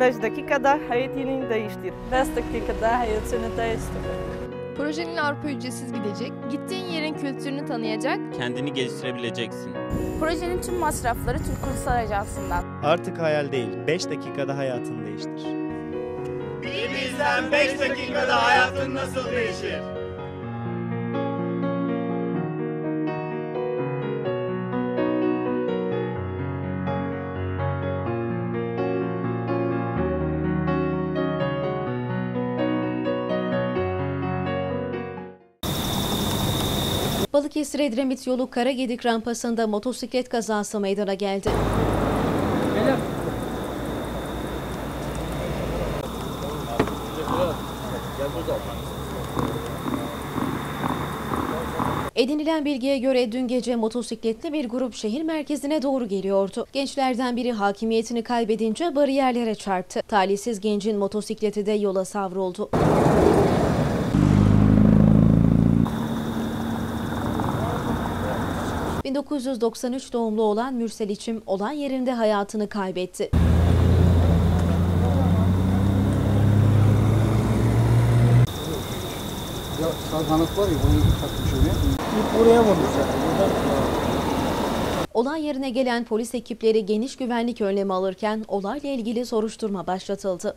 5 dakikada hayatını değiştir. 5 dakikada hayatını değiştirir. Projenin Avrupa ücretsiz gidecek, gittiğin yerin kültürünü tanıyacak, kendini geliştirebileceksin. Projenin tüm masrafları Türk Ulusal Ajansı'ndan. Artık hayal değil, 5 dakikada hayatını değiştir. Bizden 5 dakikada hayatın nasıl değişir? Balıkesir Edremit yolu Karagedik rampasında motosiklet kazası meydana geldi. Edinilen bilgiye göre dün gece motosikletli bir grup şehir merkezine doğru geliyordu. Gençlerden biri hakimiyetini kaybedince bariyerlere çarptı. Talihsiz gencin motosikleti de yola savruldu. ...1993 doğumlu olan Mürsel İçim olan yerinde hayatını kaybetti. Ya saltanat var ya bunu takmış oraya. Buraya vurdu zaten. Buradan Olay yerine gelen polis ekipleri geniş güvenlik önlemi alırken olayla ilgili soruşturma başlatıldı.